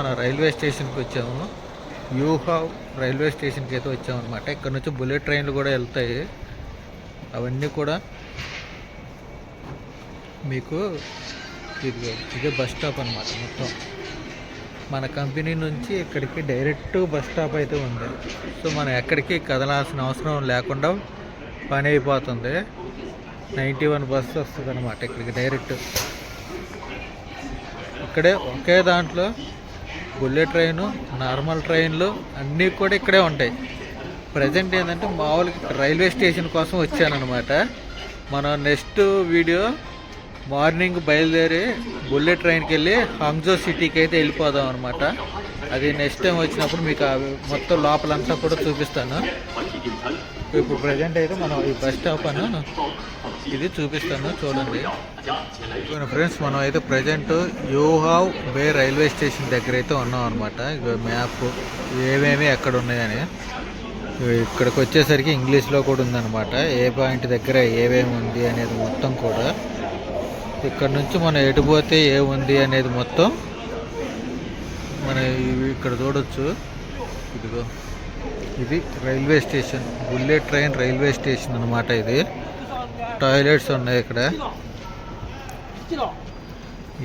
మన రైల్వే స్టేషన్కి వచ్చాము. యూహా రైల్వే స్టేషన్కి అయితే వచ్చాము అనమాట ఇక్కడ నుంచి బుల్లెట్ ట్రైన్లు కూడా వెళ్తాయి. అవన్నీ కూడా మీకు ఇది ఇదే బస్ స్టాప్ అనమాట మొత్తం. మన కంపెనీ నుంచి ఇక్కడికి డైరెక్ట్ బస్ స్టాప్ అయితే ఉంది. సో మనం ఎక్కడికి కదలాల్సిన అవసరం లేకుండా పని అయిపోతుంది. నైంటీ వన్ బస్ వస్తుంది అనమాట ఇక్కడికి డైరెక్ట్. ఇక్కడే ఒకే దాంట్లో బుల్లెట్ ట్రైను నార్మల్ ట్రైన్లు అన్నీ కూడా ఇక్కడే ఉంటాయి. ప్రజెంట్ ఏంటంటే మామూలుగా రైల్వే స్టేషన్ కోసం వచ్చానమాట మనం నెక్స్ట్ వీడియో మార్నింగ్ బయలుదేరి బుల్లెట్ ట్రైన్కి వెళ్ళి హంగ్జో సిటీకి అయితే వెళ్ళిపోదాం అనమాట అది నెక్స్ట్ టైం వచ్చినప్పుడు మీకు మొత్తం లోపలంతా కూడా చూపిస్తాను. ఇప్పుడు ప్రజెంట్ అయితే మనం ఈ బస్ స్టాప్ అను ఇది చూపిస్తాను చూడండి. ఫ్రెండ్స్ మనం అయితే ప్రజెంట్ యూహావ్ బే రైల్వే స్టేషన్ దగ్గర అయితే ఉన్నాం అనమాట మ్యాప్ ఏమేమి ఎక్కడ ఉన్నాయని. ఇక్కడికి వచ్చేసరికి ఇంగ్లీష్లో కూడా ఉందన్నమాట. ఏ పాయింట్ దగ్గర ఏమేమి ఉంది అనేది మొత్తం కూడా. ఇక్కడ నుంచి మనం ఎటు పోతే ఏముంది అనేది మొత్తం మన ఇక్కడ చూడొచ్చు. ఇదిగో. ఇది railway station. Bullet train railway station అనమాట ఇది. టాయిలెట్స్ ఉన్నాయి ఇక్కడ.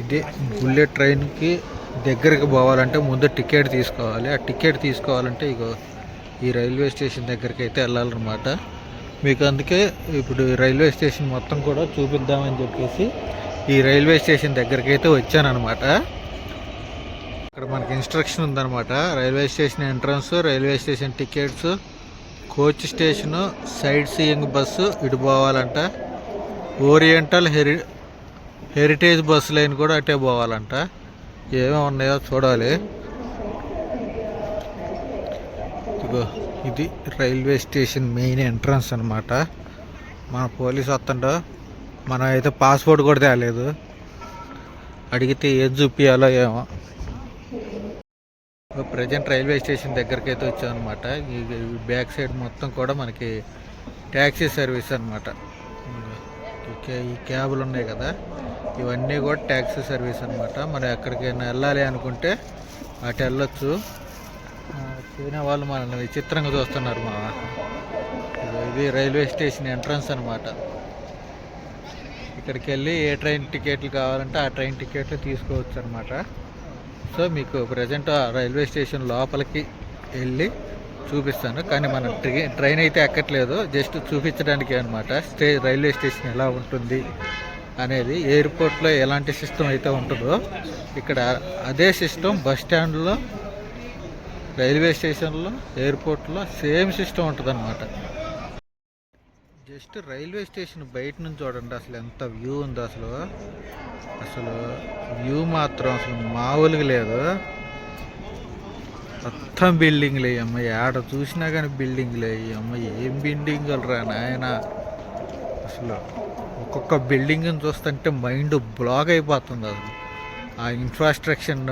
ఇది బుల్లెట్ ట్రైన్కి దగ్గరికి పోవాలంటే ముందు టికెట్ తీసుకోవాలి. ఆ టికెట్ తీసుకోవాలంటే ఇగో ఈ రైల్వే స్టేషన్ దగ్గరికి అయితే వెళ్ళాలన్నమాట. మీకు అందుకే ఇప్పుడు రైల్వే స్టేషన్ మొత్తం కూడా చూపిద్దామని చెప్పేసి ఈ రైల్వే స్టేషన్ దగ్గరికి అయితే వచ్చానమాట ఇక్కడ మనకి ఇన్స్ట్రక్షన్ ఉందన్నమాట. Railway station entrance railway station tickets coach station side seeing bus ఇటు పోవాలంట. ఓరియంటల్ హెరి హెరిటేజ్ బస్ లైన్ కూడా అటే పోవాలంట. ఏమేమి ఉన్నాయో చూడాలి. ఇదిగో ఇది రైల్వే స్టేషన్ మెయిన్ ఎంట్రన్స్ అనమాట మన పోలీస్ వస్తుండో. మనం అయితే పాస్పోర్ట్ కూడా తేలేదు. అడిగితే ఏది చూపించాలో ఏమో. ప్రజెంట్ రైల్వే స్టేషన్ దగ్గరికి అయితే వచ్చామన్నమాట. ఈ బ్యాక్ సైడ్ మొత్తం కూడా మనకి ట్యాక్సీ సర్వీస్ అనమాట ఈ క్యాబులు ఉన్నాయి కదా ఇవన్నీ కూడా ట్యాక్సీ సర్వీస్ అనమాట మనం ఎక్కడికైనా వెళ్ళాలి అనుకుంటే అటు వెళ్ళొచ్చు. చైనా వాళ్ళు మనల్ని విచిత్రంగా చూస్తున్నారు మా. ఇది రైల్వే స్టేషన్ ఎంట్రన్స్ అనమాట ఇక్కడికి వెళ్ళి ఏ ట్రైన్ టికెట్లు కావాలంటే ఆ ట్రైన్ టికెట్లు తీసుకోవచ్చు అనమాట సో మీకు ప్రజెంట్ ఆ రైల్వే స్టేషన్ లోపలికి వెళ్ళి చూపిస్తాను కానీ మనం ట్రైన్ అయితే ఎక్కట్లేదు. జస్ట్ చూపించడానికి అనమాట స్టే రైల్వే స్టేషన్ ఎలా ఉంటుంది అనేది ఎయిర్పోర్ట్లో ఎలాంటి సిస్టమ్ అయితే ఉంటుందో. ఇక్కడ అదే సిస్టమ్ బస్ స్టాండ్లో రైల్వే స్టేషన్లో ఎయిర్పోర్ట్లో సేమ్ సిస్టమ్ ఉంటుందన్నమాట. జస్ట్ రైల్వే స్టేషన్ బయట నుంచి చూడండి అసలు ఎంత వ్యూ ఉందో అసలు. అసలు వ్యూ మాత్రం అసలు మామూలుగా లేదు. మొత్తం బిల్డింగ్లే అమ్మ. ఆడ చూసినా కానీ బిల్డింగ్లే. అమ్మ ఏం బిల్డింగ్ రా నాయన. అసలు ఒక్కొక్క బిల్డింగ్ చూస్తుంటే మైండ్ బ్లాక్ అయిపోతుంది అసలు. ఆ ఇన్ఫ్రాస్ట్రక్చర్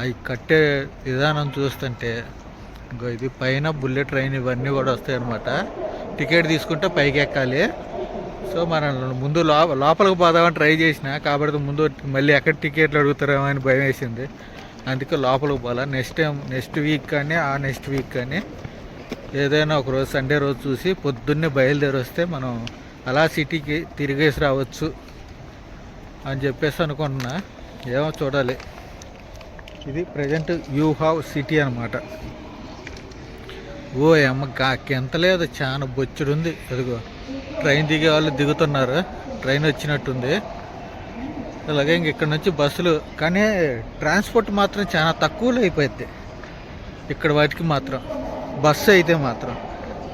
అవి కట్టే విధానం చూస్తుంటే ఇంకో ఇది పైన బుల్లెట్ ట్రైన్ ఇవన్నీ కూడా వస్తాయి అన్నమాట టికెట్ తీసుకుంటే పైకి ఎక్కాలి సో మనం ముందు లోపలికి పోదామని ట్రై చేసిన కాబట్టి ముందు మళ్ళీ ఎక్కడ టికెట్లు అడుగుతారేమో అని భయం వేసింది. అందుకే లోపలికి పోలా నెక్స్ట్ టైం నెక్స్ట్ వీక్ కానీ ఆ నెక్స్ట్ వీక్ కానీ ఏదైనా ఒక రోజు సండే రోజు చూసి పొద్దున్నే బయలుదేరి వస్తే మనం అలా సిటీకి తిరిగేసి రావచ్చు అని చెప్పేసి అనుకుంటున్నా. ఏమో చూడాలి. ఇది ప్రజెంట్ యూ హావ్ సిటీ అనమాట ఓ అమ్మ గాకి ఎంత లేదు. చాలా బొచ్చుడు ఉంది అదిగో ట్రైన్ దిగే వాళ్ళు దిగుతున్నారు. ట్రైన్ వచ్చినట్టుంది. అలాగే ఇంక ఇక్కడ నుంచి బస్సులు. కానీ ట్రాన్స్పోర్ట్ మాత్రం చాలా తక్కువలో అయిపోయింది. ఇక్కడ వాటికి మాత్రం. బస్సు అయితే మాత్రం.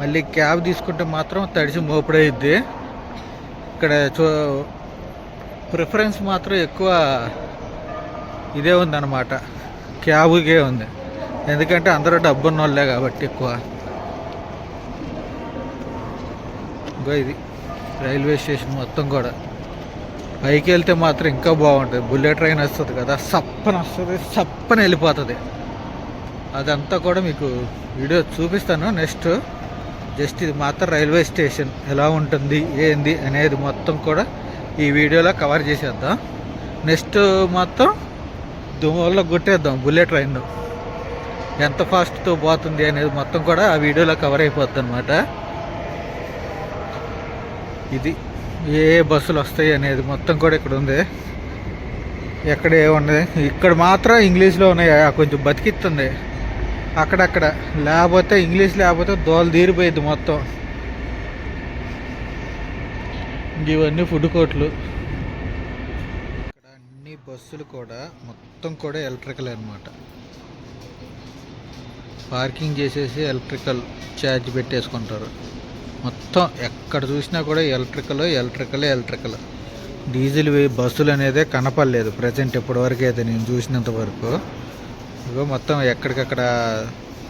మళ్ళీ క్యాబ్ తీసుకుంటే మాత్రం తడిసి మోపుడైద్ది. ఇక్కడ చూ ప్రిఫరెన్స్ మాత్రం ఎక్కువ ఇదే ఉందన్నమాట. క్యాబ్కే ఉంది. ఎందుకంటే అందరూ డబ్బున్న వాళ్ళే కాబట్టి ఎక్కువ. ఇంకో ఇది రైల్వే స్టేషన్ మొత్తం కూడా. పైకి వెళ్తే మాత్రం ఇంకా బాగుంటుంది. బుల్లెట్ ట్రైన్ వస్తుంది కదా సప్పన వస్తుంది సప్పన వెళ్ళిపోతుంది. అదంతా కూడా మీకు వీడియో చూపిస్తాను. నెక్స్ట్ జస్ట్ ఇది మాత్రం రైల్వే స్టేషన్. ఎలా ఉంటుంది ఏంది అనేది మొత్తం కూడా ఈ వీడియోలో కవర్ చేసేద్దాం. నెక్స్ట్ మొత్తం దుమ్ముల్లో కొట్టేద్దాం బుల్లెట్ ట్రైన్ ఎంత ఫాస్ట్తో పోతుంది అనేది మొత్తం కూడా ఆ వీడియోలో కవర్ అయిపోద్ది అనమాట ఇది ఏ బస్సులు వస్తాయి అనేది మొత్తం కూడా ఇక్కడ ఉంది. ఎక్కడ ఏముంది ఇక్కడ మాత్రం ఇంగ్లీష్లో ఉన్నాయి. కొంచెం బతికిస్తుంది అక్కడక్కడ. లేకపోతే ఇంగ్లీష్ లేకపోతే దోలు తీరిపోయింది మొత్తం. ఇవన్నీ ఫుడ్ కోర్ట్లు. ఇక్కడ అన్ని బస్సులు కూడా మొత్తం కూడా ఎలక్ట్రికల్ అన్నమాట. పార్కింగ్ చేసేసి ఎలక్ట్రికల్ ఛార్జ్ పెట్టేసుకుంటారు. మొత్తం ఎక్కడ చూసినా కూడా ఎలక్ట్రికల్ ఎలక్ట్రికల్ ఎలక్ట్రికల్. డీజిల్ బస్సులు అనేదే కనపడలేదు ప్రజెంట్ ఇప్పటివరకు అయితే నేను చూసినంత వరకు. ఇగో మొత్తం ఎక్కడికక్కడ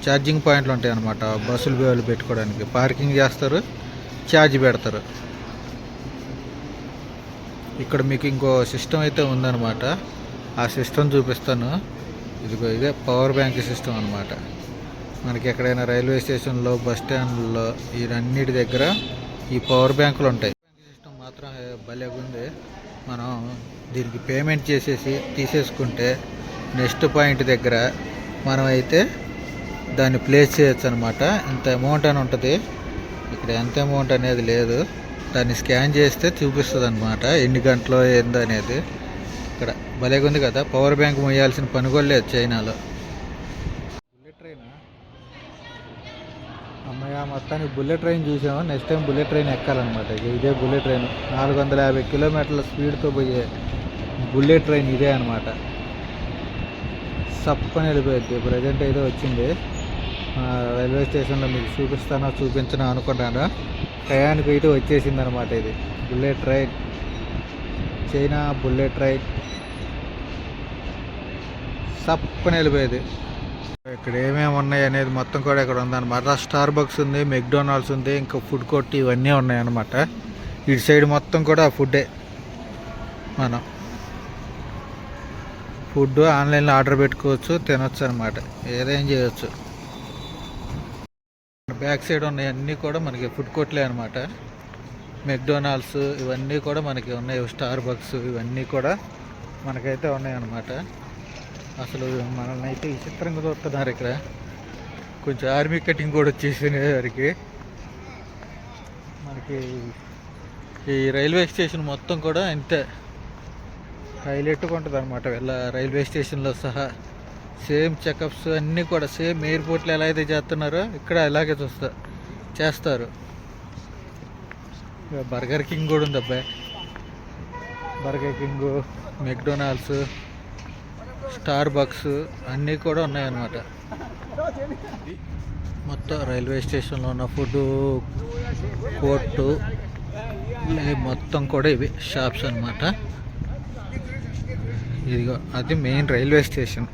ఛార్జింగ్ పాయింట్లు ఉంటాయి అన్నమాట బస్సులు బేవలు పెట్టుకోవడానికి పార్కింగ్ చేస్తారు ఛార్జ్ పెడతారు. ఇక్కడ మీకు ఇంకో సిస్టమ్ అయితే ఉందన్నమాట. ఆ సిస్టమ్ చూపిస్తాను. ఇదిగో ఇదే పవర్ బ్యాంక్ సిస్టమ్ అన్నమాట. మనకి ఎక్కడైనా రైల్వే స్టేషన్లో బస్ స్టాండ్లో వీరన్నిటి దగ్గర ఈ పవర్ బ్యాంకులు ఉంటాయి. సిస్టమ్ మాత్రం భలే ఉంది మనం దీనికి పేమెంట్ చేసేసి తీసేసుకుంటే నెక్స్ట్ పాయింట్ దగ్గర మనం అయితే దాన్ని ప్లేస్ చేయొచ్చు అనమాట ఇంత అమౌంట్ అని ఉంటుంది. ఇక్కడ ఎంత అమౌంట్ అనేది లేదు. దాన్ని స్కాన్ చేస్తే చూపిస్తుంది అనమాట ఎన్ని గంటలో ఏందనేది. అనేది ఇక్కడ భలేగా ఉంది కదా. పవర్ బ్యాంక్ మొయ్యాల్సిన పని కూడా లేదు చైనాలో. అమ్మయ్య మొత్తానికి బుల్లెట్ ట్రైన్ చూసాము? నెక్స్ట్ టైం బుల్లెట్ ట్రైన్ ఎక్కాలన్నమాట. ఇక ఇదే బుల్లెట్ ట్రైన్. నాలుగు వందల యాభై కిలోమీటర్ల స్పీడ్తో పోయే బుల్లెట్ ట్రైన్ ఇదే అనమాట సప్పని వెళ్ళిపోయింది. ప్రజెంట్ అయితే వచ్చింది. రైల్వే స్టేషన్లో మీకు చూపిస్తానో చూపించనో అనుకున్నాను టయానికి అయితే వచ్చేసింది అనమాట ఇది. Bullet train. China bullet train. సప్పని వెళ్ళిపోయేది. ఇక్కడ ఏమేమి ఉన్నాయి అనేది మొత్తం కూడా ఇక్కడ ఉందన్నమాట. స్టార్ బక్స్ ఉంది మెక్డొనాల్డ్స్ ఉంది ఇంకా ఫుడ్ కోర్ట్ ఇవన్నీ ఉన్నాయి ఇటు సైడ్ మొత్తం కూడా ఫుడ్డే మనం ఫుడ్ ఆన్లైన్లో ఆర్డర్ పెట్టుకోవచ్చు తినొచ్చు అనమాట ఏదేం చేయొచ్చు. బ్యాక్ సైడ్ ఉన్నాయి అన్నీ కూడా మనకి ఫుడ్ కోర్ట్లే అనమాట మెక్డొనాల్డ్స్ ఇవన్నీ కూడా మనకి ఉన్నాయి స్టార్ బక్స్ ఇవన్నీ కూడా మనకైతే ఉన్నాయి అన్నమాట అసలు మనల్ని అయితే విచిత్రంగా చూస్తున్నారు ఇక్కడ. కొంచెం ఆర్మీ కటింగ్ కూడా వచ్చేసింది వారికి. మనకి ఈ రైల్వే స్టేషన్ మొత్తం కూడా ఇంతే. హైలైట్గా ఉంటుంది అనమాట వీళ్ళ రైల్వే స్టేషన్లో సహా. సేమ్ చెకప్స్ అన్నీ కూడా సేమ్ ఎయిర్పోర్ట్లో ఎలా అయితే చేస్తున్నారో ఇక్కడ అలాగే చూస్తా చేస్తారు. ఇక బర్గర్ కింగ్ కూడా ఉంది అబ్బాయి burger king McDonald's Starbucks అన్నీ కూడా ఉన్నాయన్నమాట. మొత్తం రైల్వే స్టేషన్లో ఉన్న ఫుడ్ కోర్టు మొత్తం కూడా ఇవి షాప్స్ అన్నమాట. ఇదిగో అది main railway station.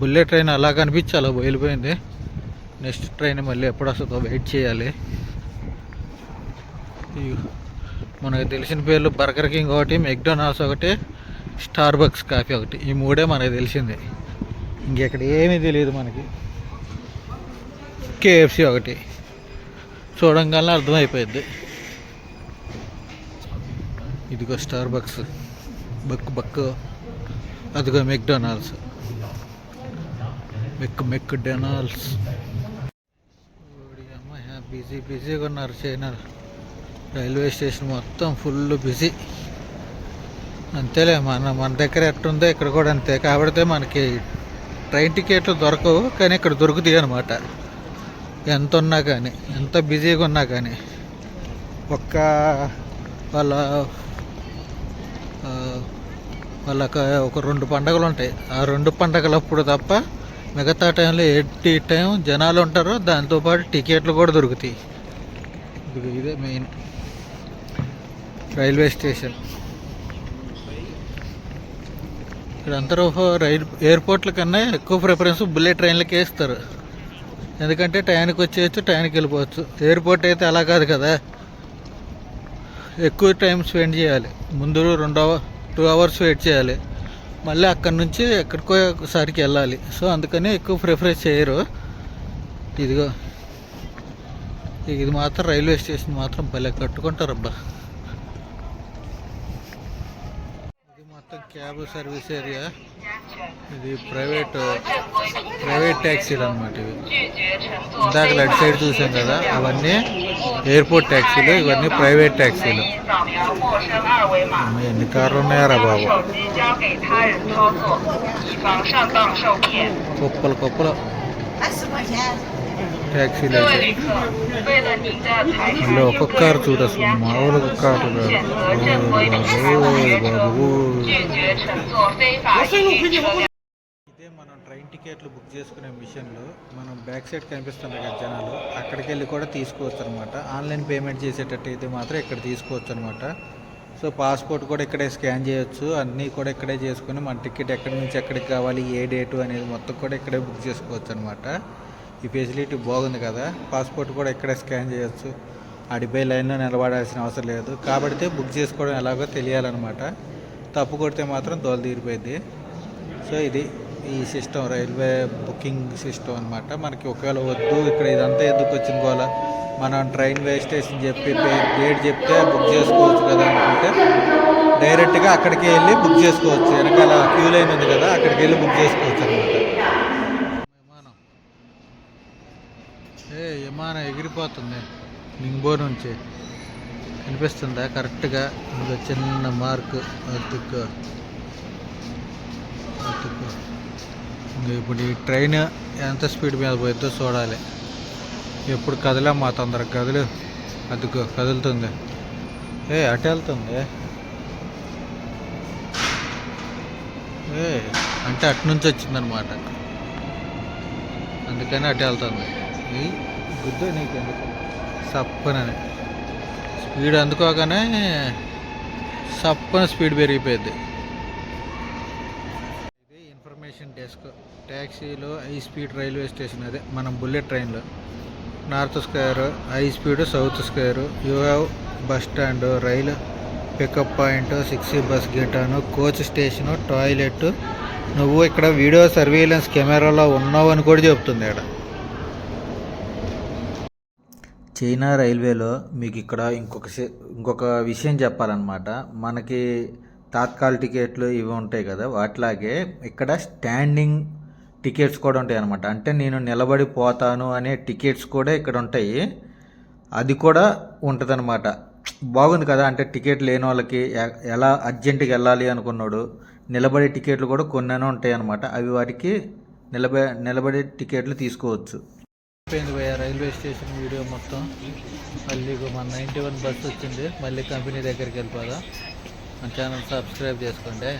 Bullet train అలా కనిపించి అలా బయలుపోయింది నెక్స్ట్ ట్రైన్ మళ్ళీ ఎప్పుడు వస్తుందో వెయిట్ చేయాలి. మనకు తెలిసిన పేర్లు బర్గర్ కింగ్ ఒకటి మెక్డొనాల్డ్స్ ఒకటి స్టార్ బక్స్ కాఫీ ఒకటి. ఈ మూడే మనకు తెలిసింది. ఇంకెక్కడ ఏమీ తెలియదు మనకి. కేఎఫ్సి ఒకటి. చూడంగానే అర్థమైపోయింది ఇదిగో స్టార్ బక్స్ బక్ బక్ అదిగో మెక్డొనాల్డ్స్. Mc Donald's. బిజీ బిజీగా ఉన్నారు చైనా. రైల్వే స్టేషన్ మొత్తం ఫుల్ బిజీ. అంతేలే మన మన దగ్గర ఎట్టుందో ఇక్కడ కూడా అంతే. కాబట్టి మనకి ట్రైన్ టికెట్లు దొరకవు కానీ ఇక్కడ దొరుకుతాయి అనమాట ఎంత ఉన్నా కానీ ఎంత బిజీగా ఉన్నా కానీ ఒక్క వాళ్ళ వాళ్ళకి ఒక రెండు పండగలు ఉంటాయి. ఆ రెండు పండగలు అప్పుడు తప్ప మిగతా టైంలో ఎట్టి టైం జనాలు ఉంటారు దాంతోపాటు టికెట్లు కూడా దొరుకుతాయి. ఇదే మెయిన్ రైల్వే స్టేషన్. ఇక్కడ అందరూ రైల్ ఎయిర్పోర్ట్ల కన్నా ఎక్కువ ప్రిఫరెన్స్ బుల్లెట్ ట్రైన్లకే ఇస్తారు. ఎందుకంటే టైంకి వచ్చేయచ్చు టైంకి వెళ్ళిపోవచ్చు. ఎయిర్పోర్ట్ అయితే అలా కాదు కదా. ఎక్కువ టైం స్పెండ్ చేయాలి. ముందు రెండు అవర్ టూ అవర్స్ వెయిట్ చేయాలి. మళ్ళీ అక్కడి నుంచి ఎక్కడికో ఒకసారికి వెళ్ళాలి. సో అందుకని ఎక్కువ ప్రిఫరెన్స్ చేయరు. ఇదిగో ఇది మాత్రం రైల్వే స్టేషన్ మాత్రం భలే కట్టుకుంటారు అబ్బా ఇది మొత్తం క్యాబ్ సర్వీస్ ఏరియా. ఇది ప్రైవేట్ ప్రైవేట్ ట్యాక్సీలు అనమాట ఇవి. ఇందాక లెఫ్ట్ సైడ్ చూసాం కదా అవన్నీ ఎయిర్పోర్ట్ ట్యాక్సీలు ఇవన్నీ ప్రైవేట్ ట్యాక్సీలు. ఎన్ని కార్లు ఉన్నాయారా బాబు? కుప్పలు కుప్పలు ట్యాక్సీలు అయితే ఒక్కొక్క కారు చూడు అసలు మామూలు ఒక్క కారు ఇదే మనం ట్రైన్ టికెట్లు బుక్ చేసుకునే మిషన్లు మనం బ్యాక్ సైడ్ కనిపిస్తుంది కదా జనాలు అక్కడికి వెళ్ళి కూడా తీసుకోవచ్చు అనమాట ఆన్లైన్ పేమెంట్ చేసేటట్టు అయితే మాత్రం ఇక్కడ తీసుకోవచ్చు అనమాట సో పాస్పోర్ట్ కూడా ఇక్కడే స్కాన్ చేయొచ్చు. అన్నీ కూడా ఇక్కడే చేసుకుని మన టికెట్ ఎక్కడి నుంచి ఎక్కడికి కావాలి ఏ డేటు అనేది మొత్తం కూడా ఇక్కడే బుక్ చేసుకోవచ్చు అనమాట ఈ ఫెసిలిటీ బాగుంది కదా. పాస్పోర్ట్ కూడా ఇక్కడే స్కాన్ చేయొచ్చు. అడిపోయి లైన్లో నిలబడాల్సిన అవసరం లేదు. కాబట్టి బుక్ చేసుకోవడం ఎలాగో తెలియాలన్నమాట. తప్పు కొడితే మాత్రం దోల తీరిపోయింది సో ఇది ఈ సిస్టమ్ రైల్వే బుకింగ్ సిస్టమ్ అనమాట మనకి ఒకవేళ వద్దు ఇక్కడ ఇదంతా ఎందుకు వచ్చింది గోలా? మనం ట్రైన్ స్టేషన్ చెప్పి డేట్ చెప్తే బుక్ చేసుకోవచ్చు కదా అనుకుంటే డైరెక్ట్గా అక్కడికి వెళ్ళి బుక్ చేసుకోవచ్చు. వెనకాల క్యూ లైన్ ఉంది కదా అక్కడికి వెళ్ళి బుక్ చేసుకోవచ్చు అనమాట విమానం ఏ విమానం ఎగిరిపోతుంది. నింబో నుంచి. కనిపిస్తుందా? కరెక్ట్గా ఇంకా చిన్న మార్క్. అతుక్కు అతుక్కు ఇంకా ఇప్పుడు ఈ ట్రైన్ ఎంత స్పీడ్ మీద పోయిద్దో చూడాలి. ఎప్పుడు కదలమ్మా తొందరగా. కదులు. అదుకో కదులుతుంది. ఏ అటు వెళ్తుంది? ఏ అంటే అటు నుంచి వచ్చిందనమాట. అందుకని అటు వెళ్తుంది. గుద్దు నీకు ఎందుకు సప్పనని. స్పీడ్ అందుకోగానే సప్పన స్పీడ్ పెరిగిపోయింది. ఇది ఇన్ఫర్మేషన్ డెస్క్. ట్యాక్సీలో హై స్పీడ్ రైల్వే స్టేషన్ అదే మనం బుల్లెట్ ట్రైన్లో. North square high speed south square you have bus stand rail pickup point six bus గిటాను కోచ్ స్టేషను టాయిలెట్ నువ్వు ఇక్కడ వీడియో సర్వేలెన్స్ కెమెరాలో ఉన్నావు అని కూడా చెప్తుంది ఇక్కడ చైనా రైల్వేలో మీకు ఇక్కడ ఇంకొక ఇంకొక విషయం చెప్పాలన్నమాట. మనకి తాత్కాల్ టికెట్లు ఇవి ఉంటాయి కదా వాటిలాగే ఇక్కడ స్టాండింగ్ టికెట్స్ కూడా ఉంటాయి అన్నమాట. అంటే నేను నిలబడి పోతాను అనే టికెట్స్ కూడా ఇక్కడ ఉంటాయి. అది కూడా ఉంటుందన్నమాట. బాగుంది కదా అంటే టికెట్ లేని వాళ్ళకి ఎ- ఎలా అర్జెంటుగా వెళ్ళాలి అనుకున్నాడు నిలబడే టికెట్లు కూడా కొన్ని ఉంటాయి అన్నమాట అవి వారికి నిలబ నిలబడే టికెట్లు తీసుకోవచ్చు. అయిపోయింది భయ్య రైల్వే స్టేషన్ వీడియో మొత్తం. మళ్ళీ మన నైంటీ వన్ బస్ వచ్చింది. మళ్ళీ కంపెనీ దగ్గరికి వెళ్ళిపోదా. మన ఛానల్ సబ్స్క్రైబ్ చేసుకోండి.